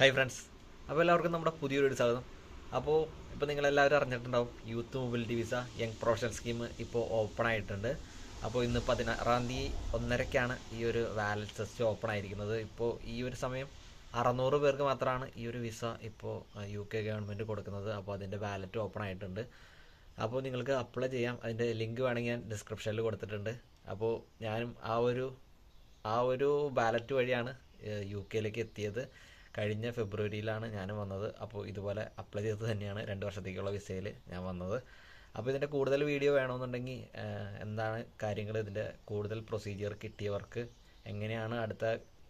Hi friends അപ്പോൾ എല്ലാവർക്കും നമ്മുടെ പുതിയൊരു ഒരു സ്വാഗതം. അപ്പോൾ ഇപ്പോൾ നിങ്ങളെല്ലാവരും അറിഞ്ഞിട്ടുണ്ടാവും youth mobility visa young professional scheme ഇപ്പോൾ ഓപ്പൺ ആയിട്ടുണ്ട്. അപ്പോൾ ഇന്ന് പതിനാറാം തീയതി ഒന്നരയ്ക്കാണ് ഈ ഒരു വാലറ്റ് ടെസ്റ്റ് ഓപ്പൺ ആയിരിക്കുന്നത്. ഇപ്പോൾ ഈ ഒരു സമയം അറുന്നൂറ് പേർക്ക് മാത്രമാണ് ഈ ഒരു വിസ ഇപ്പോൾ യു കെ ഗവൺമെന്റ് കൊടുക്കുന്നത്. അപ്പോൾ അതിന്റെ വാലറ്റ് ഓപ്പൺ ആയിട്ടുണ്ട്. അപ്പോൾ നിങ്ങൾക്ക് അപ്ലൈ ചെയ്യാം. അതിന്റെ ലിങ്ക് വേണമെങ്കിൽ ഞാൻ ഡിസ്ക്രിപ്ഷനിൽ കൊടുത്തിട്ടുണ്ട്. അപ്പോൾ ഞാനും ആ ഒരു ആ ഒരു ബാലറ്റ് വഴിയാണ് യു കെയിലേക്ക് എത്തിയത്. കഴിഞ്ഞ ഫെബ്രുവരിയിലാണ് ഞാനും വന്നത്. അപ്പോൾ ഇതുപോലെ അപ്ലൈ ചെയ്തത് തന്നെയാണ് രണ്ട് വർഷത്തേക്കുള്ള വിസയിൽ ഞാൻ വന്നത്. അപ്പോൾ ഇതിന്റെ കൂടുതൽ വീഡിയോ വേണമെന്നുണ്ടെങ്കിൽ എന്താണ് കാര്യങ്ങൾ ഇതിന്റെ കൂടുതൽ പ്രൊസീജിയർ കിട്ടിയവർക്ക് എങ്ങനെയാണ് അടുത്ത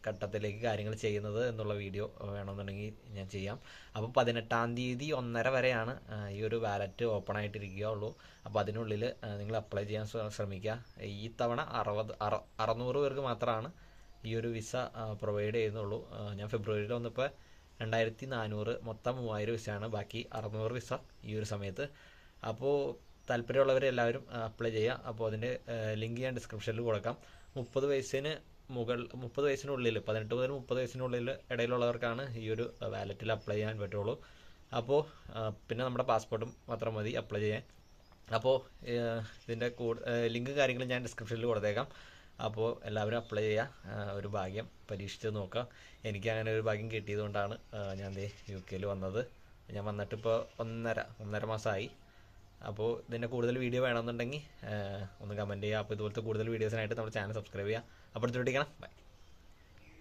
ഘട്ടത്തിലേക്ക് കാര്യങ്ങൾ ചെയ്യുന്നത് എന്നുള്ള വീഡിയോ വേണമെന്നുണ്ടെങ്കിൽ ഞാൻ ചെയ്യാം. അപ്പോൾ പതിനെട്ടാം തീയതി ഒന്നര വരെയാണ് ഈ ഒരു വാലറ്റ് ഓപ്പൺ ആയിട്ടിരിക്കുകയുള്ളൂ. അപ്പോൾ അതിനുള്ളിൽ നിങ്ങൾ അപ്ലൈ ചെയ്യാൻ ശ്രമിക്കുക. ഈ തവണ അറുപത് അറ അറുന്നൂറ് പേർക്ക് മാത്രമാണ് ഈ ഒരു വിസ പ്രൊവൈഡ് ചെയ്യുന്നുള്ളൂ. ഞാൻ ഫെബ്രുവരിയിൽ വന്നപ്പോൾ രണ്ടായിരത്തി നാനൂറ് മൊത്തം മൂവായിരം വിസയാണ് ബാക്കി അറുന്നൂറ് വിസ ഈ ഒരു സമയത്ത്. അപ്പോൾ താല്പര്യമുള്ളവർ എല്ലാവരും അപ്ലൈ ചെയ്യുക അപ്പോൾ അതിന്റെ ലിങ്ക് ഞാൻ ഡിസ്ക്രിപ്ഷനിൽ കൊടുക്കാം. മുപ്പത് വയസ്സിന് മുകൾ മുപ്പത് വയസ്സിനുള്ളിൽ പതിനെട്ട് മുതൽ മുപ്പത് വയസ്സിനുള്ളിൽ ഇടയിലുള്ളവർക്കാണ് ഈ ഒരു വാലറ്റിൽ അപ്ലൈ ചെയ്യാൻ പറ്റുള്ളൂ. അപ്പോൾ പിന്നെ നമ്മുടെ പാസ്പോർട്ടും മാത്രം മതി അപ്ലൈ ചെയ്യാൻ. അപ്പോൾ ഇതിന്റെ കൂടെ ലിങ്ക് കാര്യങ്ങളും ഞാൻ ഡിസ്ക്രിപ്ഷനിൽ കൊടുത്തേക്കാം. അപ്പോൾ എല്ലാവരും അപ്ലൈ ചെയ്യുക ഒരു ഭാഗ്യം. പരീക്ഷിച്ച് നോക്കുക എനിക്ക് അങ്ങനെ ഒരു ഭാഗ്യം കിട്ടിയതുകൊണ്ടാണ് ഞാൻ യു കെയിൽ വന്നത്. ഞാൻ വന്നിട്ട് ഇപ്പോൾ ഒന്നര ഒന്നര മാസമായി അപ്പോൾ ഇതിന്റെ കൂടുതൽ വീഡിയോ വേണമെന്നുണ്ടെങ്കിൽ ഒന്ന് കമന്റ് ചെയ്യുക അപ്പോൾ ഇതുപോലത്തെ കൂടുതൽ വീഡിയോസിനായിട്ട് നമ്മുടെ ചാനൽ സബ്സ്ക്രൈബ് ചെയ്യുക അപ്പോൾ കാണാം ബൈ